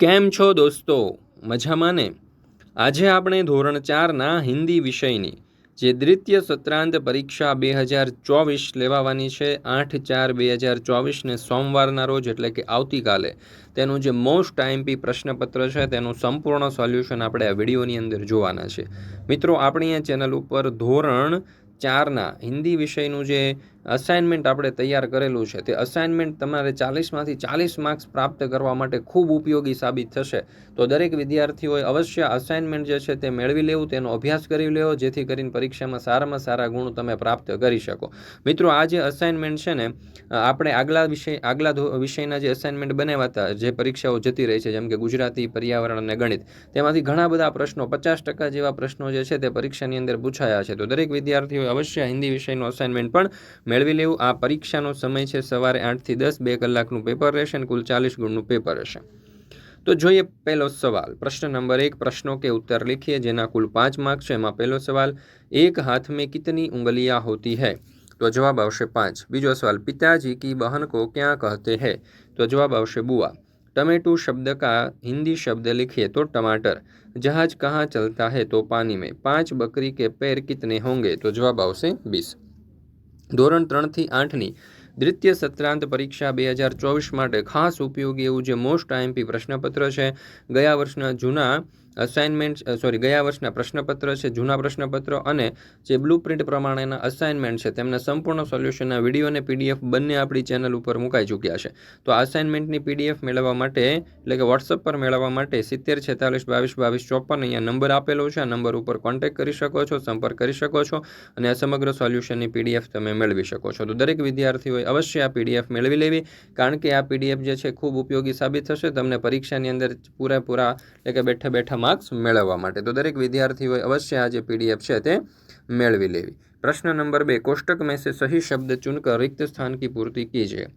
કેમ છો દોસ્તો? મજામાં ને? આજે આપણે ધોરણ ચારના હિન્દી વિષયની, જે દ્વિતીય સત્રાંત પરીક્ષા બે હજાર ચોવીસ લેવાવાની છે, આઠ ચાર બે હજાર ચોવીસને સોમવારના રોજ, એટલે કે આવતીકાલે. તેનું જે મોસ્ટ આઈએમપી પ્રશ્નપત્ર છે, તેનું સંપૂર્ણ સોલ્યુશન આપણે આ વિડીયોની અંદર જોવાના છે. મિત્રો, આપણી આ ચેનલ ઉપર ધોરણ ચારના હિન્દી વિષયનું જે અસાઇનમેન્ટ આપણે તૈયાર કરેલું છે. તે અસાઇનમેન્ટ તમારે ચાલીસમાંથી ચાલીસ માર્ક્સ પ્રાપ્ત કરવા માટે ખૂબ ઉપયોગી સાબિત થશે. તો દરેક વિદ્યાર્થીઓએ અવશ્ય અસાઇનમેન્ટ જે છે તે મેળવી લેવું, તેનો અભ્યાસ કરી લેવો, જેથી કરીને પરીક્ષામાં સારામાં સારા ગુણ તમે પ્રાપ્ત કરી શકો. મિત્રો, આ જે અસાઇનમેન્ટ છે ને આપણે આગલા વિષય, આગલા વિષયના જે અસાઇનમેન્ટ બનાવ્યા હતા, જે પરીક્ષાઓ જતી રહી છે, જેમ કે ગુજરાતી, પર્યાવરણ અને ગણિત, તેમાંથી ઘણા બધા પ્રશ્નો, પચાસ ટકા જેવા પ્રશ્નો જે છે તે પરીક્ષાની અંદર પૂછાયા છે. તો દરેક વિદ્યાર્થીઓએ અવશ્ય હિન્દી વિષયનું અસાઇનમેન્ટ પણ મેળવી લેવું આ પરીક્ષાનો સમય છે સવારે આઠથી દસ બે કલાકનું પેપર રહેશે અને કુલ ચાલીસ ગુણનું પેપર રહેશે તો જોઈએ પહેલો સવાલ પ્રશ્ન નંબર એક પ્રશ્નો કે ઉત્તર लिखिए જેના કુલ પાંચ માર્ક છે એમાં પહેલો સવાલ એક હાથ में कितनी उंगलियां होती है તો જવાબ આવશે પાંચ બીજો સવાલ पिताजी की बहन को क्या कहते हैं તો જવાબ આવશે बुआ टमेटो शब्द का हिंदी शब्द लिखिए तो टमाटर जहाज कहाँ चलता है तो पानी में पांच बकरी के पैर कितने होंगे तो जवाब આવશે बीस ધોરણ ત્રણથી આઠની દ્વિતીય સત્રાંત પરીક્ષા બે હજાર ચોવીસ માટે ખાસ ઉપયોગી એવું જે મોસ્ટ આઈએમપી પ્રશ્નપત્ર છે, ગયા વર્ષના જૂના અસાઇનમેન્ટ સોરી ગયા વર્ષના પ્રશ્નપત્ર છે, જૂના પ્રશ્નપત્ર અને જે બ્લુ પ્રિન્ટ પ્રમાણેના અસાઇનમેન્ટ છે, તેમના સંપૂર્ણ સોલ્યુશનના વીડિયો અને પીડીએફ બંને આપણી ચેનલ ઉપર મુકાઈ ચૂક્યા છે. તો આ અસાઇનમેન્ટની પીડીએફ મેળવવા માટે, એટલે કે વોટ્સઅપ પર મેળવવા માટે સિત્તેર, છેતાલીસ, બાવીસ બાવીસ, ચોપન અહીંયા નંબર આપેલો છે. આ નંબર ઉપર કોન્ટેક્ટ કરી શકો છો, સંપર્ક કરી શકો છો અને આ સમગ્ર સોલ્યુશનની પીડીએફ તમે મેળવી શકો છો. તો દરેક વિદ્યાર્થીઓએ અવશ્ય આ પીડીએફ મેળવી લેવી, કારણ કે આ પીડીએફ જે છે ખૂબ ઉપયોગી સાબિત થશે. તમને પરીક્ષાની અંદર પૂરેપૂરા, એટલે કે બેઠા બેઠા માર્ક્સ મેળવવા માટે તો દરેક વિદ્યાર્થીઓએ અવશ્ય આ જે પીડીએફ છે તે મેળવી લેવી પ્રશ્ન નંબર બે કોષ્ટક में से सही शब्द चुनकर रिक्त स्थान की पूर्ति कीजिए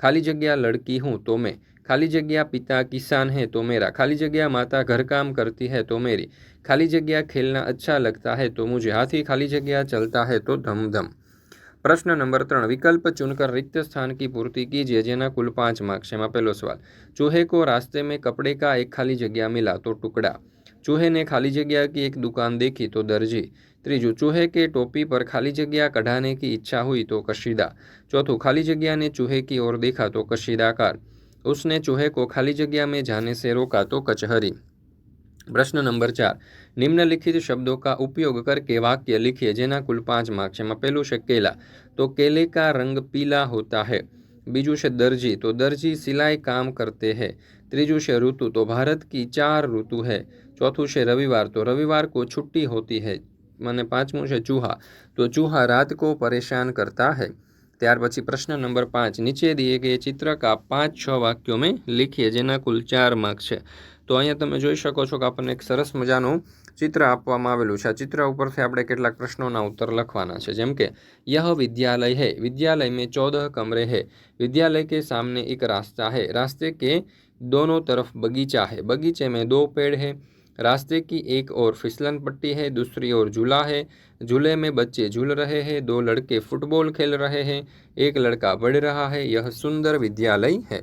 खाली जगह लड़की हूँ तो मैं खाली जगह पिता किसान है तो मेरा खाली जगह माता घर काम करती है तो मेरी खाली जगह खेलना अच्छा लगता है तो मुझे हाथी खाली जगह चलता है तो धम धम प्रश्न नंबर ત્રણ विकल्प चुनकर रिक्त स्थान की पूर्ति कीजिए જેના કુલ પાંચ માર્ક્સ છે એમાં પહેલો સવાલ चूहे को रास्ते में कपड़े का एक खाली जगह मिला तो टुकड़ा चूहे ने खाली जगह की एक दुकान देखी तो दर्जी त्रीजू चूहे के टोपी पर खाली जगह कढ़ाने की इच्छा हुई तो कशीदा चौथू खाली जगह ने चूहे की ओर देखा तो कशीदाकार उसने चूहे को खाली जगह में जाने से रोका तो कचहरी प्रश्न नंबर चार। निम्नलिखित शब्दों का उपयोग करके वाक्य लिखिए, जेना कुल पाँच मार्क्स है। पहलू से केला। तो केले का रंग पीला होता है। बीजू से दर्जी। तो दर्जी सिलाई काम करते हैं। त्रीजू से ऋतु। तो भारत की चार ऋतु है। चौथू से रविवार। तो रविवार को छुट्टी होती है। मैंने पांचवू से चूहा। तो चूहा रात को परेशान करता है। त्यार पी प्रश्न नंबर पाँच। नीचे दिए गए चित्र का पाँच छ वाक्यों में लिखिए, जेना कुल चार मार्क्स है। તો અહીંયા તમે જોઈ શકો છો કે આપણને એક સરસ મજાનું ચિત્ર આપવામાં આવેલું છે આ ચિત્ર ઉપરથી આપણે કેટલાક પ્રશ્નોના ઉત્તર લખવાના છે જેમ કે यह विद्यालय है विद्यालय में चौदह कमरे हैं विद्यालय के सामने एक रास्ता है रास्ते के दोनों तरफ बगीचा है बगीचे में दो पेड़ है रास्ते की एक ओर फिसलन पट्टी है दूसरी ओर झूला है झूले में बच्चे झूल रहे हैं दो लड़के फुटबॉल खेल रहे हैं एक लड़का बढ़ रहा है यह सुंदर विद्यालय है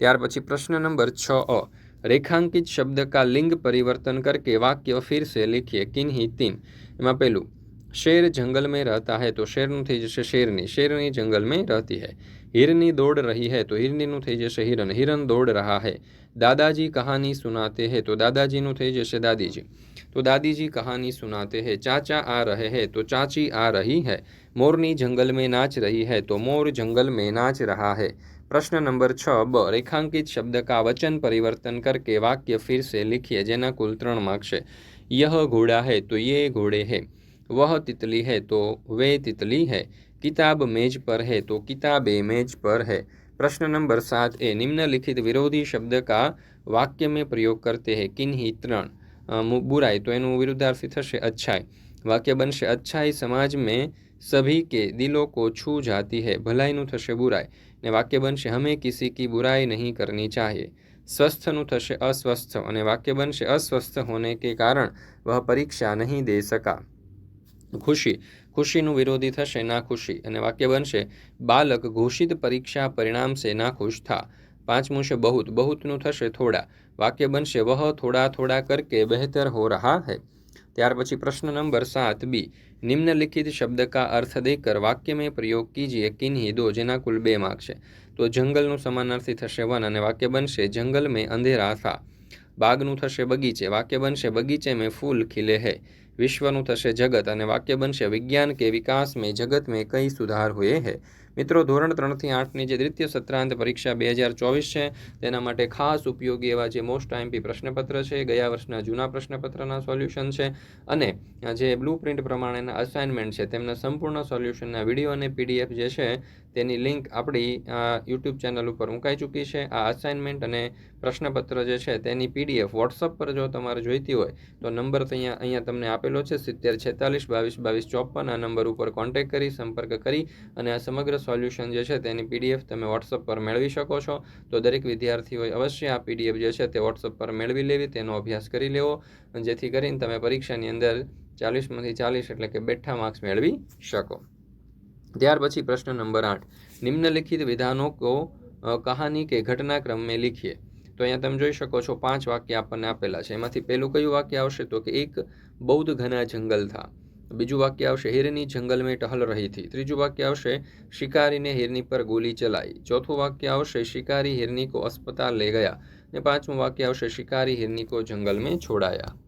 ત્યાર પછી પ્રશ્ન નંબર છ અ रेखांकित शब्द का लिंग परिवर्तन करके वाक्य फिर से लिखिए किन्हीं तीन। એમાં પહેલું शेर जंगल में रहता है तो शेर થઈ जैसे शेरनी शेरनी जंगल में रहती है। हिरनी दौड़ रही है तो हिरनी नैसे हिरन हिरण दौड़ रहा है। दादाजी कहानी सुनाते हैं तो दादाजी नु थे जैसे दादी जी तो दादी जी कहानी सुनाते हैं, चाचा आ रहे हैं तो चाची आ रही है। मोरनी जंगल में नाच रही है तो मोर जंगल में नाच रहा है। प्रश्न नंबर छ ब रेखांकित शब्द का वचन परिवर्तन करके वाक्य फिर से लिखिए जेना कुल त्रण मार्क्स है यह घोड़ा है तो ये घोड़े है वह तितली है तो वे तितली है किताब मेज पर है तो किताबें मेज पर है प्रश्न नंबर सात ए निम्नलिखित विरोधी शब्द का वाक्य में प्रयोग करते हैं किन्हीं त्रण बुराई तो એનું વિરુદ્ધાર્થી થશે अच्छाई વાક્ય બનશે अच्छाई समाज में सभी के दिलों को छू जाती है ભલાઈનું થશે બુરાઈ ને વાક્ય બનશે, હમે કિસી કી બુરાઈ નહીં કરની ચાહીએ સ્વસ્થનું થશે અસ્વસ્થ અને વાક્ય બનશે, અસ્વસ્થ હોને કે કારણ વહ પરીક્ષા નહીં દે સકા. ખુશી, ખુશીનું વિરોધી થશે, ના ખુશી. અને વાક્ય બનશે, બાલક ઘોષિત પરીક્ષા પરિણામશે ના ખુશ થા. પાંચમું છે, બહુત, બહુતનું થશે થોડા. વાક્ય બનશે, વહ થોડા થોડા કરકે બહેતર હો રહા હૈ. ત્યાર પછી પ્રશ્ન નંબર સાત, બી निम्नलिखित शब्द का अर्थ देकर वाक्य में प्रयोग कीजिए किन्हीं दो જેના કુલ બે માર્ક છે તો જંગલનું સમાનાર્થી થશે વન અને વાક્ય બનશે જંગલ મેં અંધેરા થા બાગનું થશે બગીચે વાક્ય બનશે બગીચે મેં ફૂલ ખીલે હૈ વિશ્વનું થશે જગત અને વાક્ય બનશે વિજ્ઞાન કે વિકાસ મેં જગત મેં કઈ સુધાર હુએ હૈ મિત્રો, ધોરણ ત્રણથી આઠની જે દ્વિતીય સત્રાંત પરીક્ષા બે હજાર ચોવીસ છે, તેના માટે ખાસ ઉપયોગી એવા જે મોસ્ટ આઈએમપી પ્રશ્નપત્ર છે, ગયા વર્ષના જૂના પ્રશ્નપત્રના સોલ્યુશન છે અને જે બ્લુ પ્રિન્ટ પ્રમાણેના અસાઇનમેન્ટ છે, તેમના સંપૂર્ણ સોલ્યુશનના વીડિયો અને પીડીએફ જે છે, તેની લિંક આપણી યુટ્યુબ ચેનલ ઉપર મુકાઈ ચૂકી છે. આ અસાઇનમેન્ટ અને પ્રશ્નપત્ર જે છે, તેની પીડીએફ વોટ્સઅપ પર જો તમારે જોઈતી હોય, તો નંબર અહીંયા અહીંયા તમને આપેલો છે, સિત્તેર છેતાલીસ, બાવીસ બાવીસ, ચોપન, આ નંબર ઉપર કોન્ટેક્ટ કરી, સંપર્ક કરી અને આ સમગ્ર સોલ્યુશન જે છે તેની પીડીએફ તમે વોટ્સઅપ પર મેળવી શકો છો. તો દરેક વિદ્યાર્થીઓએ અવશ્ય આ પીડીએફ જે છે તે વોટ્સઅપ પર મેળવી લેવી, તેનો અભ્યાસ કરી લેવો જેથી કરીને તમે પરીક્ષાની અંદર ચાલીસમાંથી ચાલીસ એટલે કે બેઠા માર્ક્સ મેળવી શકો. ત્યાર પછી પ્રશ્ન નંબર આઠ. નિમ્નલિખિત વિધાનો કો કહાની કે ઘટનાક્રમ મેં લીખીએ. તો અહીંયા તમે જોઈ શકો છો પાંચ વાક્ય આપણને આપેલા છે. એમાંથી પહેલું કયું વાક્ય આવશે તો કે એક બૌદ્ધ ઘના જંગલ થા. તો બીજું વાક્ય આવશે હિરની જંગલ મેં ટહલ રહી હતી ત્રીજું વાક્ય આવશે શિકારીને હિરની પર ગોલી ચલાઈ ચોથું વાક્ય આવશે શિકારી હિરની કો અસ્પતાલ લઈ ગયા ને પાંચમું વાક્ય આવશે શિકારી હિરની કો જંગલ મેં છોડાયા